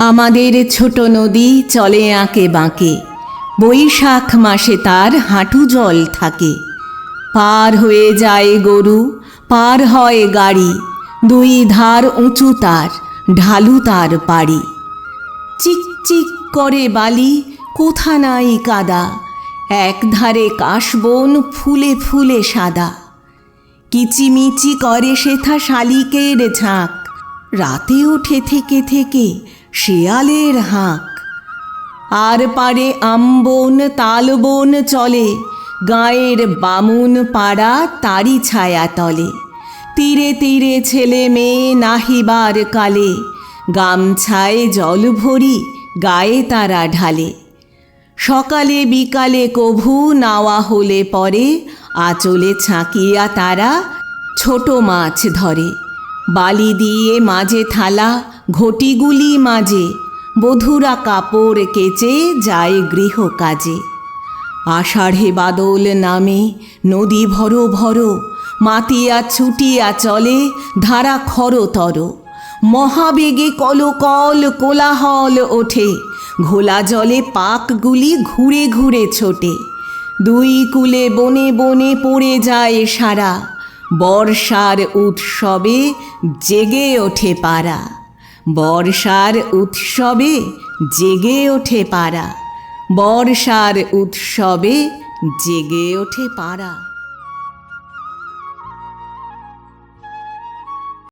আমাদের ছোট নদী চলে আঁকে বাঁকে। বৈশাখ মাসে তার হাঁটু জল থাকে। পার হয়ে যায় গরু, পার হয় গাড়ি। দুই ধার উঁচু তার, ঢালু তার পাড়ি। চিক চিক করে বালি, কোথা নাই কাদা। এক ধারে কাশবন ফুলে ফুলে সাদা। কিচিমিচি করে সেথা শালিকের ঝাঁক। রাতে ওঠে থেকে থেকে শেয়ালের হাঁক। আর পারে আমবন তালবন চলে, গায়ের বামুন পাড়া তারি ছায়া তলে। তীরে তীরে ছেলে মেয়ে নাহিবার কালে, গামছায় জল ভরি গায়ে তারা ঢালে। সকালে বিকালে কভু নাওয়া হলে পরে, আঁচলে ছাঁকিয়া তারা ছোট মাছ ধরে। বালি দিয়ে মাঝে থালা ঘটিগুলি মাঝে, বধুরা কাপড় কেচে যায় গৃহ কাজে। আষাঢ়ে বাদল নামে, নদী ভর ভর, মাতিয়া ছুটিয়া চলে ধারা খরতর। মহাবেগে কলকল কোলাহল ওঠে, ঘোলা জলে পাকগুলি ঘুরে ঘুরে ছোটে। দুই কুলে বনে বনে পড়ে যায় সারা, বর্ষার উৎসবে জেগে ওঠে পাড়া। বর্ষার উৎসবে জেগে ওঠে পাড়া। বর্ষার উৎসবে জেগে ওঠে পাড়া।